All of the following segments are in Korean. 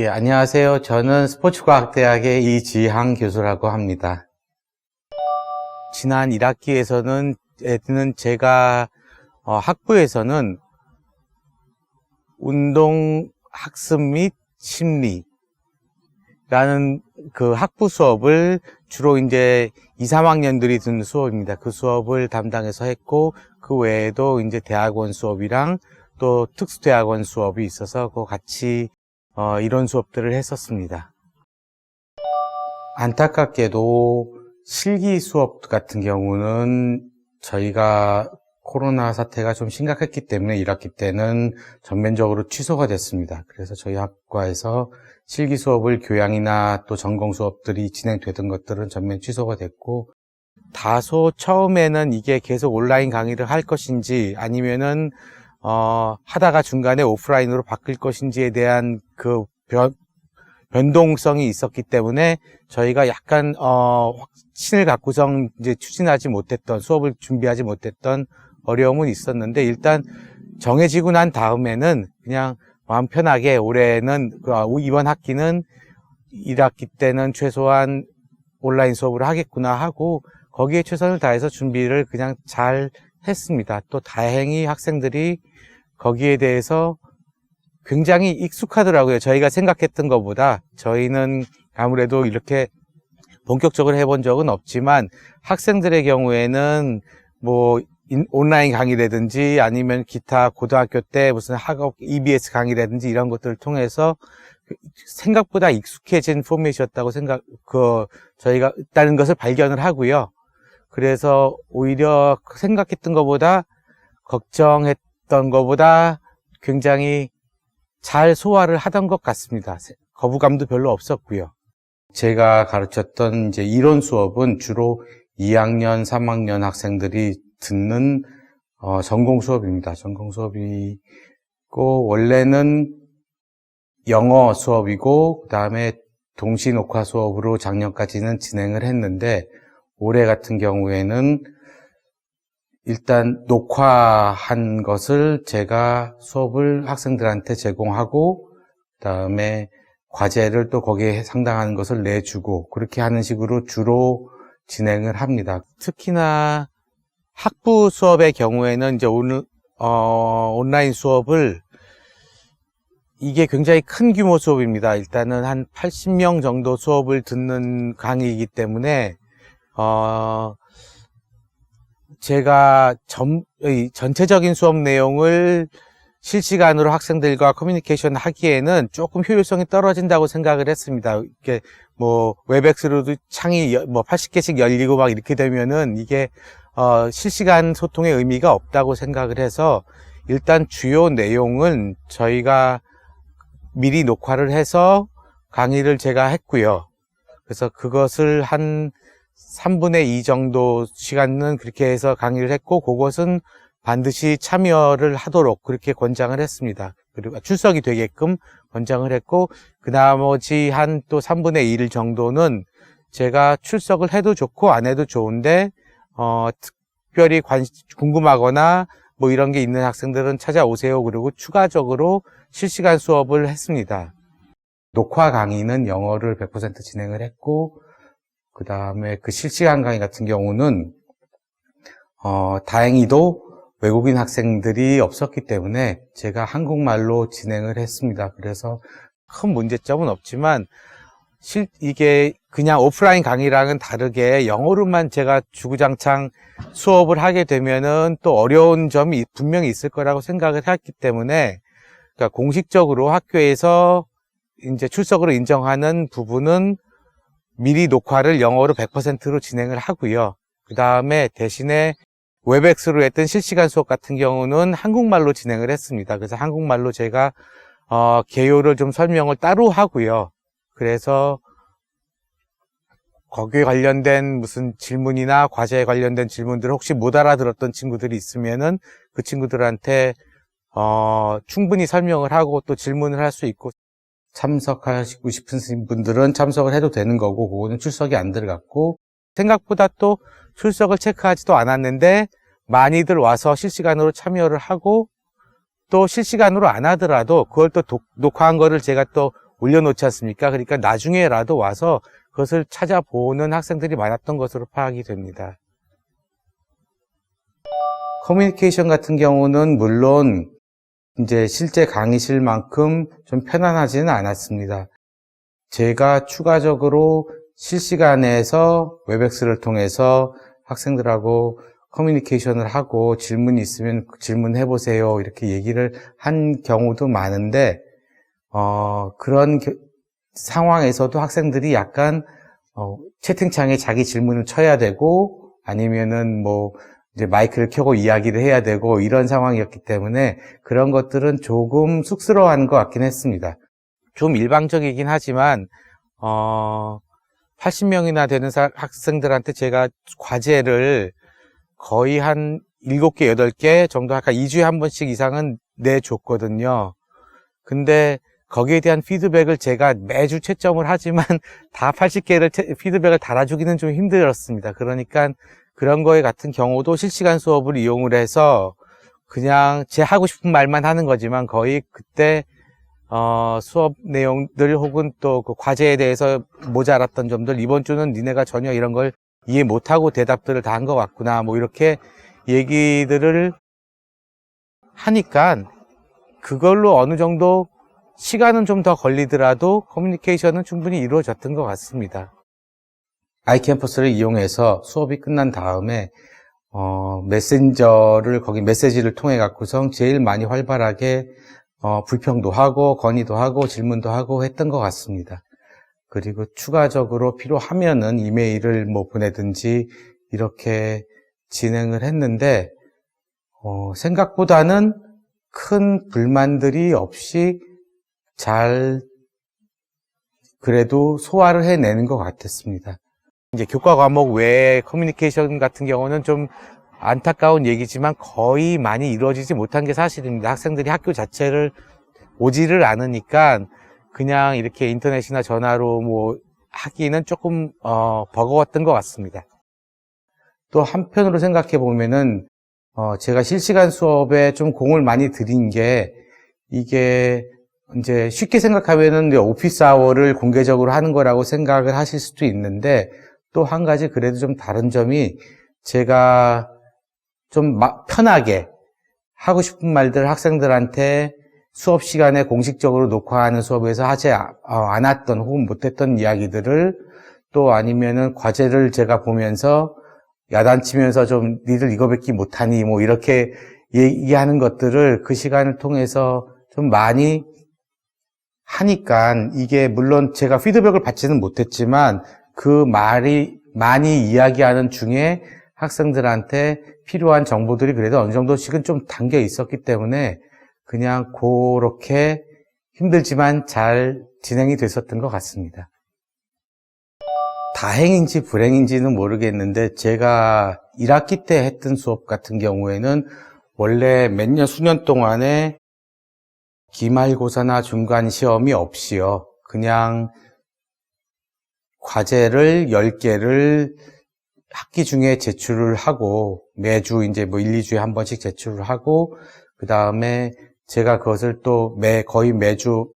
예, 안녕하세요. 저는 스포츠과학대학의 이지항 교수라고 합니다. 지난 1학기에서는 애는 제가 어, 학부에서는 운동 학습 및 심리라는 그 학부 수업을 주로 이제 2, 3학년들이 듣는 수업입니다. 그 수업을 담당해서 했고 그 외에도 이제 대학원 수업이랑 또 특수대학원 수업이 있어서 그 같이 어, 이런 수업들을 했었습니다. 안타깝게도 실기 수업 같은 경우는 저희가 코로나 사태가 좀 심각했기 때문에 1학기 때는 전면적으로 취소가 됐습니다. 그래서 저희 학과에서 실기 수업을 교양이나 또 전공 수업들이 진행되던 것들은 전면 취소가 됐고 다소 처음에는 이게 계속 온라인 강의를 할 것인지 아니면은 어, 하다가 중간에 오프라인으로 바뀔 것인지에 대한 그 변, 변동성이 있었기 때문에 저희가 약간 어, 확신을 갖고선 이제 추진하지 못했던 수업을 준비하지 못했던 어려움은 있었는데 일단 정해지고 난 다음에는 그냥 마음 편하게 올해는 그, 아, 이번 학기는 1학기 때는 최소한 온라인 수업을 하겠구나 하고 거기에 최선을 다해서 준비를 그냥 잘 했습니다. 또 다행히 학생들이 거기에 대해서 굉장히 익숙하더라고요. 저희가 생각했던 것보다 저희는 아무래도 이렇게 본격적으로 해본 적은 없지만 학생들의 경우에는 뭐 인- 온라인 강의라든지 아니면 기타 고등학교 때 무슨 학업 EBS 강의라든지 이런 것들을 통해서 생각보다 익숙해진 포맷이었다고 생각 그 저희가 있다는 것을 발견을 하고요. 그래서 오히려 생각했던 것보다 걱정했 던 것보다 굉장히 잘 소화를 하던 것 같습니다. 거부감도 별로 없었고요. 제가 가르쳤던 이제 이론 수업은 주로 2학년, 3학년 학생들이 듣는 어, 전공 수업입니다. 전공 수업이고 원래는 영어 수업이고 그다음에 동시 녹화 수업으로 작년까지는 진행을 했는데 올해 같은 경우에는 일단 녹화한 것을 제가 수업을 학생들한테 제공하고 그다음에 과제를 또 거기에 상당한 것을 내주고 그렇게 하는 식으로 주로 진행을 합니다. 특히나 학부 수업의 경우에는 이제 오늘 어, 온라인 수업을 이게 굉장히 큰 규모 수업입니다. 일단은 한 80명 정도 수업을 듣는 강의이기 때문에 어, 제가 전, 이 전체적인 수업 내용을 실시간으로 학생들과 커뮤니케이션 하기에는 조금 효율성이 떨어진다고 생각을 했습니다. 이게 뭐 웹엑스로도 창이 여- 뭐 80개씩 열리고 막 이렇게 되면은 이게 어, 실시간 소통의 의미가 없다고 생각을 해서 일단 주요 내용은 저희가 미리 녹화를 해서 강의를 제가 했고요. 그래서 그것을 한 3분의 2 정도 시간은 그렇게 해서 강의를 했고, 그것은 반드시 참여를 하도록 그렇게 권장을 했습니다. 그리고 출석이 되게끔 권장을 했고, 그 나머지 한 또 3분의 1 정도는 제가 출석을 해도 좋고, 안 해도 좋은데, 어, 특별히 관, 궁금하거나 뭐 이런 게 있는 학생들은 찾아오세요. 그리고 추가적으로 실시간 수업을 했습니다. 녹화 강의는 영어를 100% 진행을 했고, 그 다음에 그 실시간 강의 같은 경우는, 어, 다행히도 외국인 학생들이 없었기 때문에 제가 한국말로 진행을 했습니다. 그래서 큰 문제점은 없지만, 실, 이게 그냥 오프라인 강의랑은 다르게 영어로만 제가 주구장창 수업을 하게 되면은 또 어려운 점이 분명히 있을 거라고 생각을 했기 때문에, 그러니까 공식적으로 학교에서 이제 출석으로 인정하는 부분은 미리 녹화를 영어로 100%로 진행을 하고요. 그 다음에 대신에 웹엑스로 했던 실시간 수업 같은 경우는 한국말로 진행을 했습니다. 그래서 한국말로 제가 어, 개요를 좀 설명을 따로 하고요. 그래서 거기에 관련된 무슨 질문이나 과제에 관련된 질문들을 혹시 못 알아들었던 친구들이 있으면은 그 친구들한테 어, 충분히 설명을 하고 또 질문을 할 수 있고 참석하시고 싶은 분들은 참석을 해도 되는 거고 그거는 출석이 안 들어갔고 생각보다 또 출석을 체크하지도 않았는데 많이들 와서 실시간으로 참여를 하고 또 실시간으로 안 하더라도 그걸 또 독- 녹화한 거를 제가 또 올려놓지 않습니까? 그러니까 나중에라도 와서 그것을 찾아보는 학생들이 많았던 것으로 파악이 됩니다. 커뮤니케이션 같은 경우는 물론 이제 실제 강의실만큼 좀 편안하지는 않았습니다. 제가 추가적으로 실시간에서 웹엑스를 통해서 학생들하고 커뮤니케이션을 하고 질문이 있으면 질문해 보세요. 이렇게 얘기를 한 경우도 많은데, 어, 그런 겨- 상황에서도 학생들이 약간, 어, 채팅창에 자기 질문을 쳐야 되고, 아니면은 뭐, 이제 마이크를 켜고 이야기를 해야 되고, 이런 상황이었기 때문에 그런 것들은 조금 쑥스러워하는 것 같긴 했습니다. 좀 일방적이긴 하지만, 어, 80명이나 되는 사- 학생들한테 제가 과제를 거의 한 7개, 8개 정도 아까 2주에 한 번씩 이상은 내줬거든요. 근데 거기에 대한 피드백을 제가 매주 채점을 하지만 다 80개를 피드백을 달아주기는 좀 힘들었습니다. 그러니까 그런 거에 같은 경우도 실시간 수업을 이용을 해서 그냥 제 하고 싶은 말만 하는 거지만 거의 그때 어, 수업 내용들 혹은 또 그 과제에 대해서 모자랐던 점들 이번 주는 니네가 전혀 이런 걸 이해 못하고 대답들을 다 한 것 같구나 뭐 이렇게 얘기들을 하니까 그걸로 어느 정도 시간은 좀 더 걸리더라도 커뮤니케이션은 충분히 이루어졌던 것 같습니다. 아이캠퍼스를 이용해서 수업이 끝난 다음에 어, 메신저를 거기 메시지를 통해 갖고서 제일 많이 활발하게 어, 불평도 하고 건의도 하고 질문도 하고 했던 것 같습니다. 그리고 추가적으로 필요하면은 이메일을 뭐 보내든지 이렇게 진행을 했는데 어, 생각보다는 큰 불만들이 없이 잘 그래도 소화를 해내는 것 같았습니다. 이제 교과 과목 외에 커뮤니케이션 같은 경우는 좀 안타까운 얘기지만 거의 많이 이루어지지 못한 게 사실입니다. 학생들이 학교 자체를 오지를 않으니까 그냥 이렇게 인터넷이나 전화로 뭐 하기는 조금 어, 버거웠던 것 같습니다. 또 한편으로 생각해 보면은 어, 제가 실시간 수업에 좀 공을 많이 들인 게 이게 이제 쉽게 생각하면은 오피스 아워를 공개적으로 하는 거라고 생각을 하실 수도 있는데 또 한 가지 그래도 좀 다른 점이 제가 좀 마- 편하게 하고 싶은 말들 학생들한테 수업 시간에 공식적으로 녹화하는 수업에서 하지 아- 어, 않았던 혹은 못했던 이야기들을 또 아니면은 과제를 제가 보면서 야단치면서 좀 니들 이거밖에 못하니 뭐 이렇게 얘기하는 것들을 그 시간을 통해서 좀 많이 하니까 이게 물론 제가 피드백을 받지는 못했지만 그 말이 많이 이야기하는 중에 학생들한테 필요한 정보들이 그래도 어느 정도씩은 좀 담겨 있었기 때문에 그냥 그렇게 힘들지만 잘 진행이 됐었던 것 같습니다. 다행인지 불행인지는 모르겠는데 제가 1학기 때 했던 수업 같은 경우에는 원래 몇 년 수년 동안에 기말고사나 중간 시험이 없이요. 그냥 과제를 10개를 학기 중에 제출을 하고 매주 이제 뭐 1, 2주에 한 번씩 제출을 하고 그 다음에 제가 그것을 또 매, 거의 매주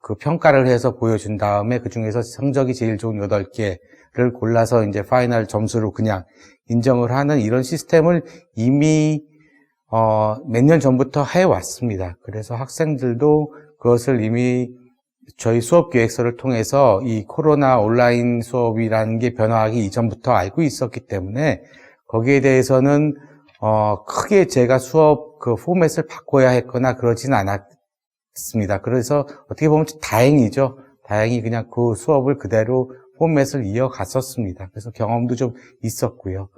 그 평가를 해서 보여준 다음에 그 중에서 성적이 제일 좋은 8개를 골라서 이제 파이널 점수로 그냥 인정을 하는 이런 시스템을 이미 어, 몇 년 전부터 해왔습니다. 그래서 학생들도 그것을 이미 저희 수업 계획서를 통해서 이 코로나 온라인 수업이라는 게 변화하기 이전부터 알고 있었기 때문에 거기에 대해서는 어, 크게 제가 수업 그 포맷을 바꿔야 했거나 그러진 않았습니다. 그래서 어떻게 보면 다행이죠. 다행히 그냥 그 수업을 그대로 포맷을 이어갔었습니다. 그래서 경험도 좀 있었고요.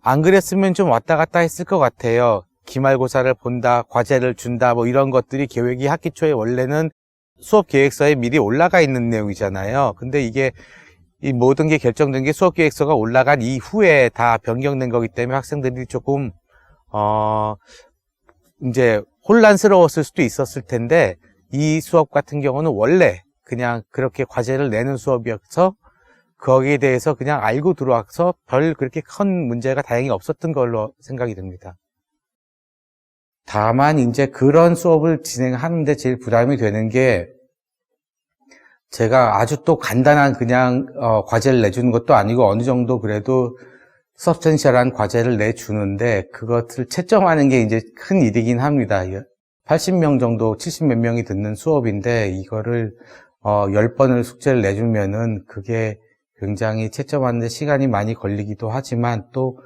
안 그랬으면 좀 왔다 갔다 했을 것 같아요. 기말고사를 본다, 과제를 준다, 뭐 이런 것들이 계획이 학기 초에 원래는 수업 계획서에 미리 올라가 있는 내용이잖아요. 근데 이게 이 모든 게 결정된 게 수업 계획서가 올라간 이후에 다 변경된 거기 때문에 학생들이 조금 어 이제 혼란스러웠을 수도 있었을 텐데 이 수업 같은 경우는 원래 그냥 그렇게 과제를 내는 수업이어서 거기에 대해서 그냥 알고 들어와서 별 그렇게 큰 문제가 다행히 없었던 걸로 생각이 됩니다. 다만 이제 그런 수업을 진행하는데 제일 부담이 되는 게 제가 아주 또 간단한 그냥 어, 과제를 내주는 것도 아니고 어느 정도 그래도 서브스텐셜한 과제를 내주는데 그것을 채점하는 게 이제 큰 일이긴 합니다. 80명 정도, 70몇 명이 듣는 수업인데 이거를 어, 10번을 숙제를 내주면은 그게 굉장히 채점하는데 시간이 많이 걸리기도 하지만 또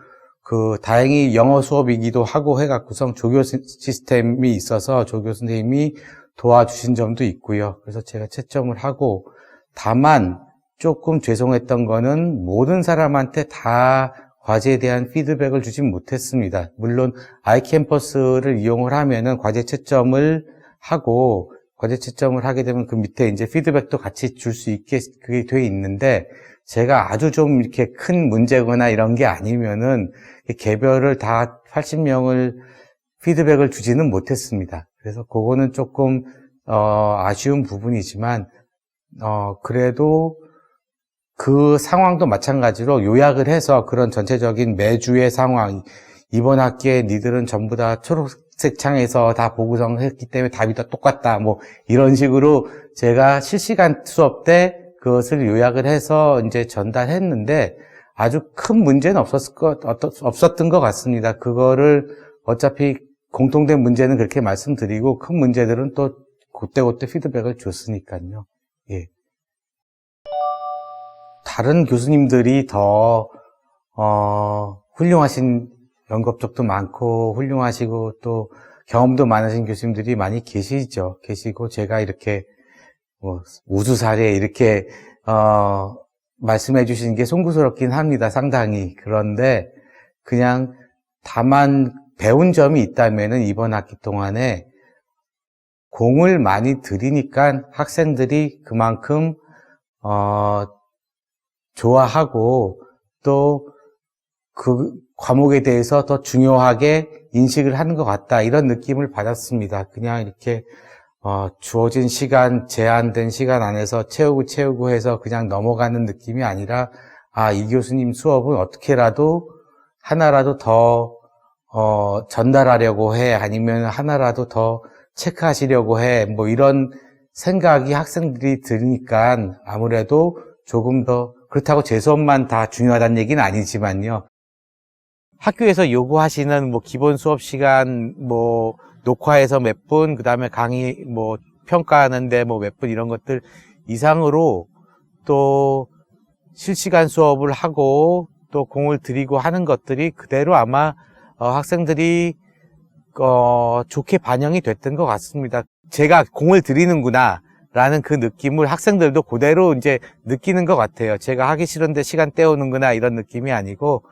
그 다행히 영어 수업이기도 하고 해갖고선 조교 시- 시스템이 있어서 조교 선생님이 도와주신 점도 있고요. 그래서 제가 채점을 하고 다만 조금 죄송했던 거는 모든 사람한테 다 과제에 대한 피드백을 주진 못했습니다. 물론 아이캠퍼스를 이용을 하면은 과제 채점을 하고 과제 채점을 하게 되면 그 밑에 이제 피드백도 같이 줄 수 있게 그게 돼 있는데 제가 아주 좀 이렇게 큰 문제거나 이런 게 아니면은 개별을 다 80명을 피드백을 주지는 못했습니다. 그래서 그거는 조금 어, 아쉬운 부분이지만 어, 그래도 그 상황도 마찬가지로 요약을 해서 그런 전체적인 매주의 상황 이번 학기에 니들은 전부 다 초록색 창에서 다 보고성 했기 때문에 답이 다 똑같다 뭐 이런 식으로 제가 실시간 수업 때 그것을 요약을 해서 이제 전달했는데 아주 큰 문제는 없었을 것, 없었던 것 같습니다. 그거를 어차피 공통된 문제는 그렇게 말씀드리고 큰 문제들은 또 그때그때 피드백을 줬으니까요. 예. 다른 교수님들이 더, 어, 훌륭하신 연급적도 많고 훌륭하시고 또 경험도 많으신 교수님들이 많이 계시죠. 계시고 제가 이렇게 뭐 우수 사례 이렇게 어, 말씀해 주시는 게 송구스럽긴 합니다. 상당히. 그런데 그냥 다만 배운 점이 있다면은 이번 학기 동안에 공을 많이 들이니까 학생들이 그만큼 어, 좋아하고 또 그 과목에 대해서 더 중요하게 인식을 하는 것 같다 이런 느낌을 받았습니다. 그냥 이렇게 어, 주어진 시간, 제한된 시간 안에서 채우고 채우고 해서 그냥 넘어가는 느낌이 아니라, 아, 이 교수님 수업은 어떻게라도 하나라도 더, 어, 전달하려고 해. 아니면 하나라도 더 체크하시려고 해. 뭐 이런 생각이 학생들이 들으니까 아무래도 조금 더, 그렇다고 제 수업만 다 중요하다는 얘기는 아니지만요. 학교에서 요구하시는 뭐 기본 수업 시간, 뭐 녹화해서 몇 분, 그 다음에 강의 뭐 평가하는데 뭐 몇 분 이런 것들 이상으로 또 실시간 수업을 하고 또 공을 들이고 하는 것들이 그대로 아마 어, 학생들이 어, 좋게 반영이 됐던 것 같습니다. 제가 공을 들이는구나. 라는 그 느낌을 학생들도 그대로 이제 느끼는 것 같아요. 제가 하기 싫은데 시간 때우는구나 이런 느낌이 아니고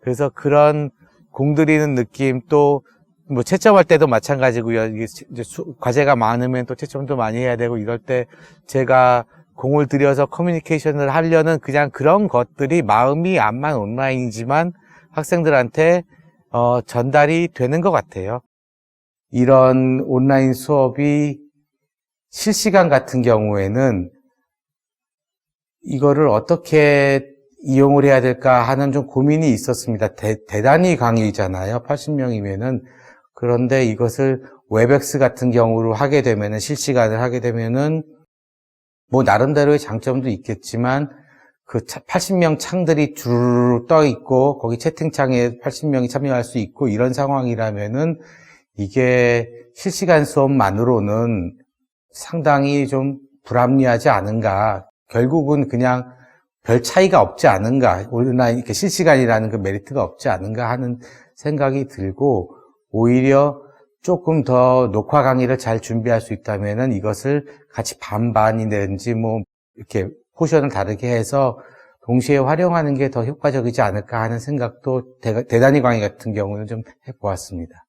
그래서 그런 공들이는 느낌 또 뭐 채점할 때도 마찬가지고요. 이제 수- 과제가 많으면 또 채점도 많이 해야 되고 이럴 때 제가 공을 들여서 커뮤니케이션을 하려는 그냥 그런 것들이 마음이 암만 온라인이지만 학생들한테 어, 전달이 되는 것 같아요. 이런 온라인 수업이 실시간 같은 경우에는 이거를 어떻게 이용을 해야 될까 하는 좀 고민이 있었습니다. 대, 단히 강의잖아요. 80명이면은. 그런데 이것을 웹엑스 같은 경우로 하게 되면은, 실시간을 하게 되면은, 뭐, 나름대로의 장점도 있겠지만, 그 80명 창들이 주르르 떠 있고, 거기 채팅창에 80명이 참여할 수 있고, 이런 상황이라면은, 이게 실시간 수업만으로는 상당히 좀 불합리하지 않은가. 결국은 그냥 별 차이가 없지 않은가. 온라인, 이렇게 실시간이라는 그 메리트가 없지 않은가 하는 생각이 들고, 오히려 조금 더 녹화 강의를 잘 준비할 수 있다면은 이것을 같이 반반이든지 뭐, 이렇게 포션을 다르게 해서 동시에 활용하는 게 더 효과적이지 않을까 하는 생각도 대- 대단히 강의 같은 경우는 좀 해보았습니다.